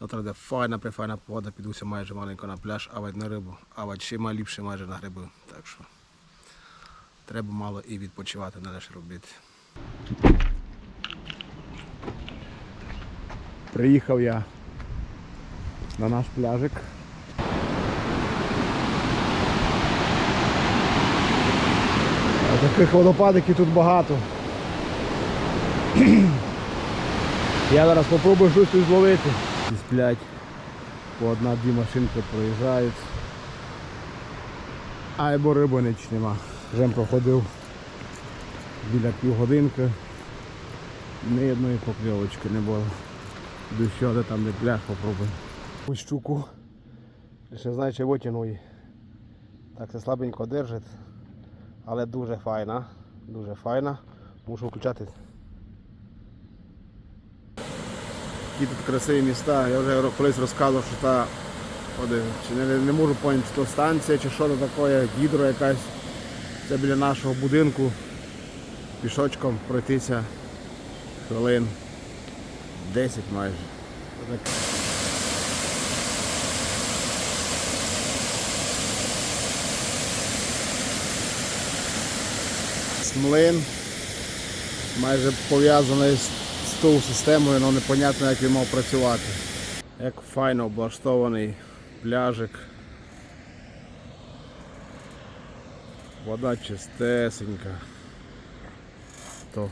Завтра буде файна, прифайна погода, підуся майже маленько на пляж, а на рибу, а ще ліпше майже на гриби. Так що треба мало і відпочивати, не лише робити. Приїхав я на наш пляжик. А Таких водопадиків тут багато. Я зараз спробую щось тут зловити. І сплять. По одна-дві машинки проїжджають. Айбо риби ніч нема. Вже проходив біля півгодинки. Ні одної покльовочки не було. Ще де там де пляж попробую. Ось щуку. Ще знаю, чи витягну Так це слабенько держить. Але дуже файна. Дуже файна. Мушу включати. Які тут красиві міста. Я вже колись розказував, що та один, чи не, не можу поняти, чи то станція, чи що це таке, гідро якась. Це біля нашого будинку. Пішочком пройтися хвилин 10 майже. Млин майже пов'язаний з, тою системою, але непонятно як він мав працювати. Як файно облаштований пляжик. Вода чистесенька. То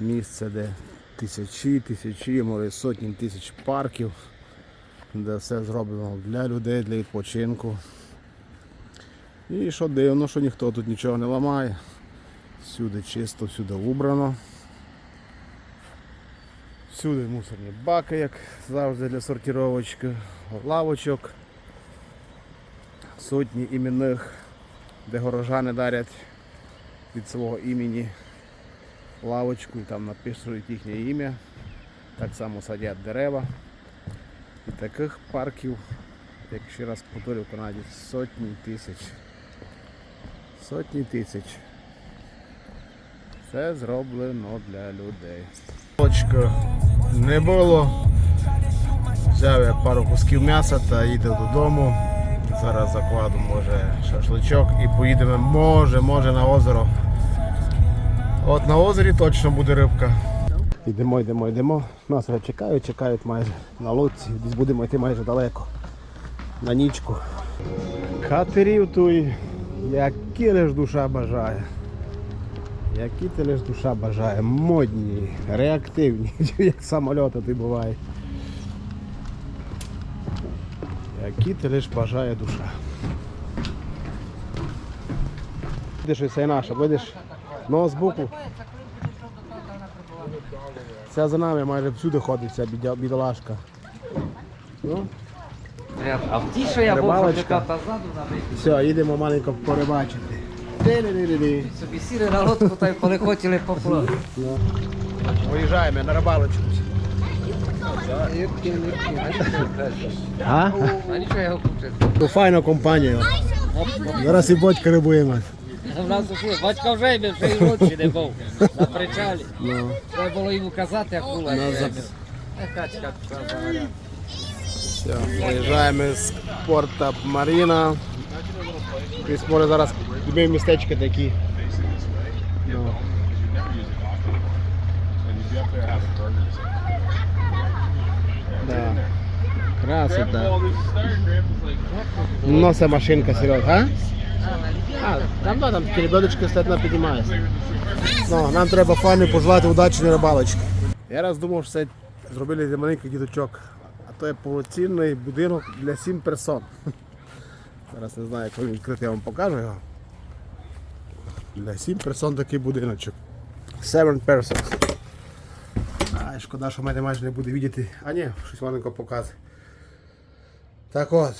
місце, де тисячі, тисячі, може сотні тисяч парків, де все зроблено для людей, для відпочинку. І що дивно, що ніхто тут нічого не ламає. Всюди чисто, всюди убрано. Всюди мусорні баки, як завжди для сортировочки, лавочок. Сотні іменних, де горожани дарять від свого імені лавочку і там напишуть їхнє ім'я. Так само садять дерева. І таких парків, як ще раз повторю в Канаді, сотні тисяч. Сотні тисяч. Це зроблено для людей. Лавочка не було. Взяв я пару кусків м'яса та їду додому. Зараз закладу може шашличок і поїдемо може, може на озеро. От на озері точно буде рибка. Йдемо, йдемо, йдемо. Нас вже чекають, чекають майже на лодці. Десь будемо йти майже далеко. На нічку. Катерів туй, які лиш душа бажає. Які ти лиш душа бажає. Модні, реактивні, як самольоти ти буває. Які ти лиш бажає душа. Видиш, це наша, видиш? Ну, з боку. Ця за нами майже всюди ходить, ця бідолашка. Ну, А в ті, що я був ззаду набити. все, їдемо маленько порибачити. Собі сіли на лодку та й коли хотіли поплати. Ну. Виїжджаємо на рибалочку. А? А нічого я його купив. Ну, файна компанія. Зараз і бочка рибуємо. У нас уже батько вже йме, вже і ночі не був. На причалі. Ну. Треба було йому казати, як була. Ну, Качка. Все, виїжджаємо з порта Маріна. Десь може зараз любі містечки такі. Ну. Да. Красота. Ну, це машинка, Серега, а? А, там, да, там такі стоять, вона піднімається. Ну, нам треба файно пожелати удачі на рибалочки. Я раз думав, що це зробили для маленьких діточок, а то є повноцінний будинок для 7 персон. Зараз не знаю, як він відкрити, я вам покажу його. Для 7 персон такий будиночок. 7 persons. Ай, шкода, що мене майже не буде видіти. А ні, щось маленько показує. Так от,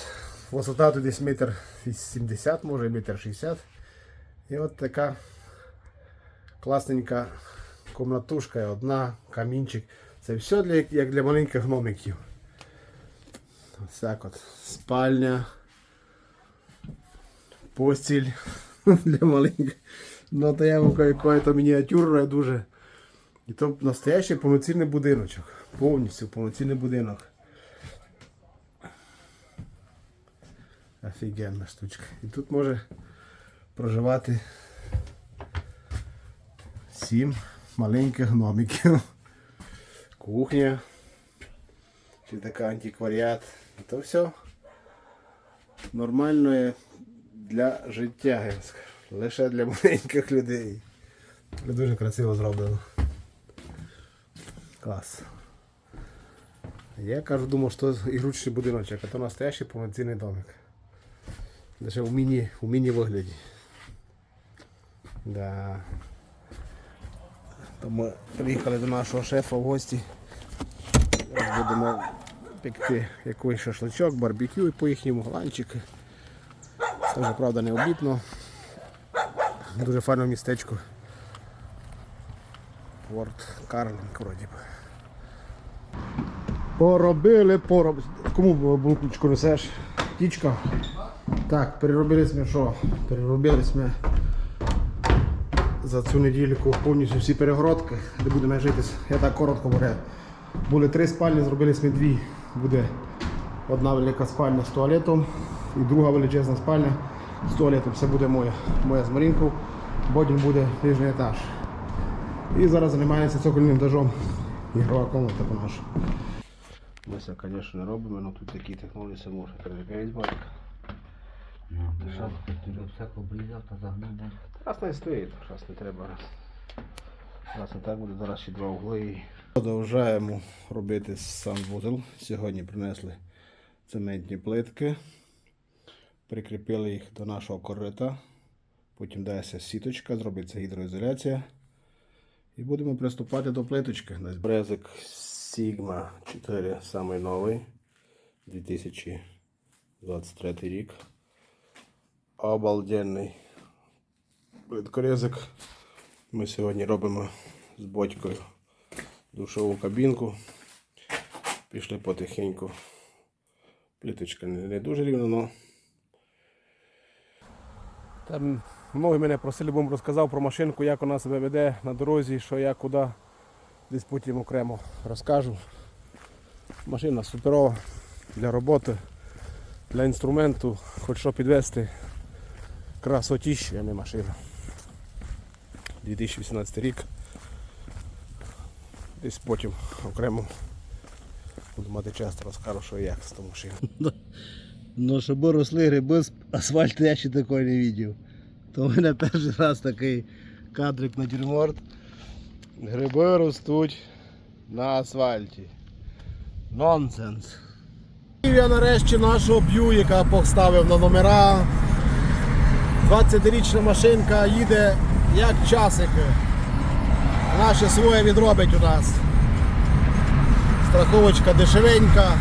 висота тут десь метр 70, може метр 60. І от така класненька комнатушка, одна, камінчик. Це все для, як для маленьких гномиків. Ось так от. Спальня постіль для маленьких. Ну то я вам кажу, яка то мініатюра дуже. І то настоящий повноцінний будиночок. Повністю повноцінний будинок. Офігенна штучка. І тут може проживати сім маленьких гномиків. Кухня. Чи така антикваріат. І то все нормальної для життя, я скажу. Лише для маленьких людей. Але дуже красиво зроблено. Клас. Я кажу, думав, що ігручний будиночок, а то настоящий повноцінний домик. Лише у міні, у міні вигляді. Да. То ми приїхали до нашого шефа в гості. Зараз будемо пекти якийсь шашличок, барбекю і по їхньому ланчик. Це правда не обідно. Дуже файне містечко. Порт Карлінг вроді би. Поробили, поробили. Кому булочку несеш? Тічка? Так, переробили ми що? Переробили ми за цю недільку повністю всі перегородки, де будемо жити. Я так коротко говорю. Були три спальні, зробили ми дві. Буде одна велика спальня з туалетом і друга величезна спальня з туалетом. Це буде моя, моя з Марінкою. Потім буде нижній етаж. І зараз займається цокольним етажом. Ігрова комната по наша. Ми це, звісно, не робимо, але тут такі технології все може перевіряти батька. Раз не стоїть, раз не треба. Раз, раз не так буде, зараз ще два угли. Продовжуємо робити санвузол. Сьогодні принесли цементні плитки, прикріпили їх до нашого корита. Потім дається сіточка, зробиться гідроізоляція. І будемо приступати до плиточки. Брезик Sigma 4 самий новий 2023 рік. Обалденний плиткорезик. Ми сьогодні робимо з батькою душову кабінку. Пішли потихеньку. Плиточка не, дуже рівна, але. Там многі мене просили, бо розказав про машинку, як вона себе веде на дорозі, що я куди. Десь потім окремо розкажу. Машина суперова для роботи, для інструменту, хоч що підвести. Красотіща, а не машина. 2018 рік. Десь потім окремо буду мати час, то розкажу, що як з тою машиною. Ну, щоб росли гриби з асфальту, я ще такого не бачив. То у мене перший раз такий кадрик на тюрморт. Гриби ростуть на асфальті. Нонсенс. Я нарешті нашого б'юїка поставив на номера. 20-річна машинка їде як часики. Наше своє відробить у нас. Страховочка дешевенька,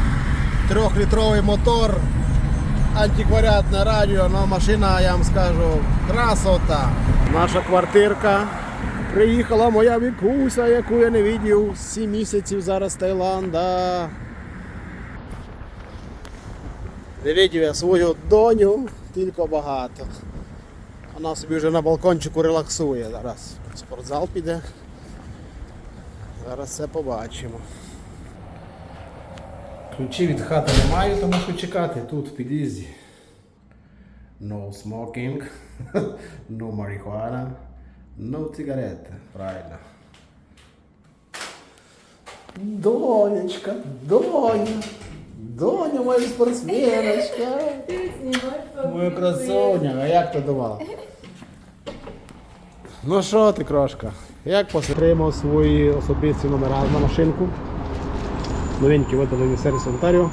трьохлітровий мотор, антикваріатне радіо, але машина, я вам скажу, красота. Наша квартирка. Приїхала моя вікуся, яку я не бачив 7 місяців зараз Таїланда. Не видів я свою доню, тільки багато. Вона собі вже на балкончику релаксує. Зараз спортзал піде. Зараз все побачимо. Ключі від хати не маю, тому що чекати тут в під'їзді. No smoking, no marijuana, no cigarette. Правильно. Донечка, доня, доня моя спортсменочка. Моя красоня, а як ти думала? Ну що ти, крошка? Як отримав свої особисті номера на машинку? Новенькі видали сервіс Онтаріо.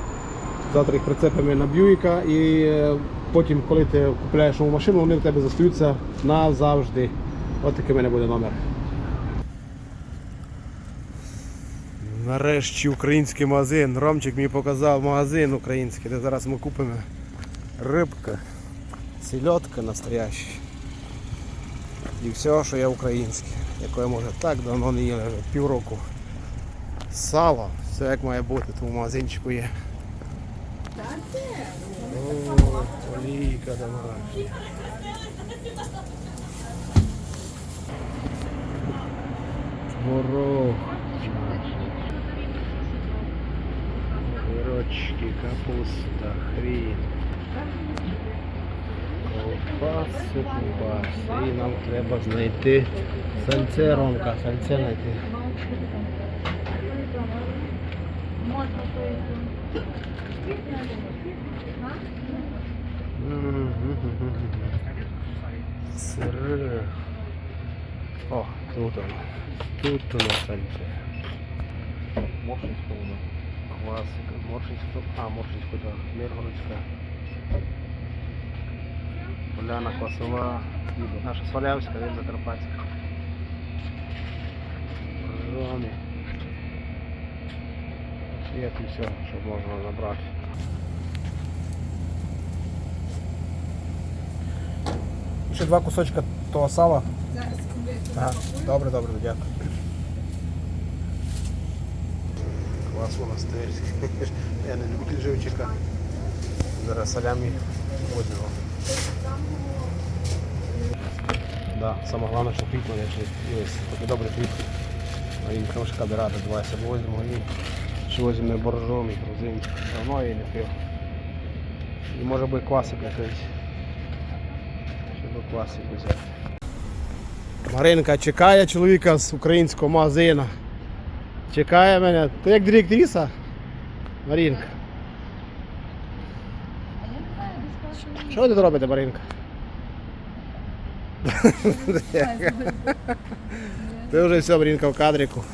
Завтра їх прицепимо на Бьюіка і е, потім, коли ти купляєш нову машину, вони в тебе застаються назавжди. Ось такий в мене буде номер. Нарешті український магазин. Ромчик мені показав магазин український, де зараз ми купимо рибка, сільотка настояща. І все, що є українське, яке може так давно не їли, півроку. Сало, все як має бути, тому магазинчику є. О, олійка домашня. Творог. Огірочки, капуста, хрін. Ковбаси, ковбаси. І нам треба знайти сальце, Ромка, сальце знайти. Сири. О, тут воно. Тут воно сальце. Моршинська воно. Класика. Моршинська. А, Моршинська, так. Миргородська. Поляна Квасова. Наша Свалявська, він Закарпатська. Ромі. Як і все, що можна забрати. Ще два кусочка того сала. Ага, добре, добре, дякую. Квас монастирський. Я не люблю живчика. Зараз салямі возьмемо. Да, саме головне, що хліб мене ще є. Такий добрий хліб. А він трошки рада давайся, бо возьмемо і що возьмемо боржом і грузин. Давно я її не пив. І може би квасик якийсь. Щоб квасик взяти. Маринка чекає чоловіка з українського магазину. Чекає мене. Ти як директриса? Маринка. Що ви тут робите, Маринка? Ти вже все, Маринка в кадрику.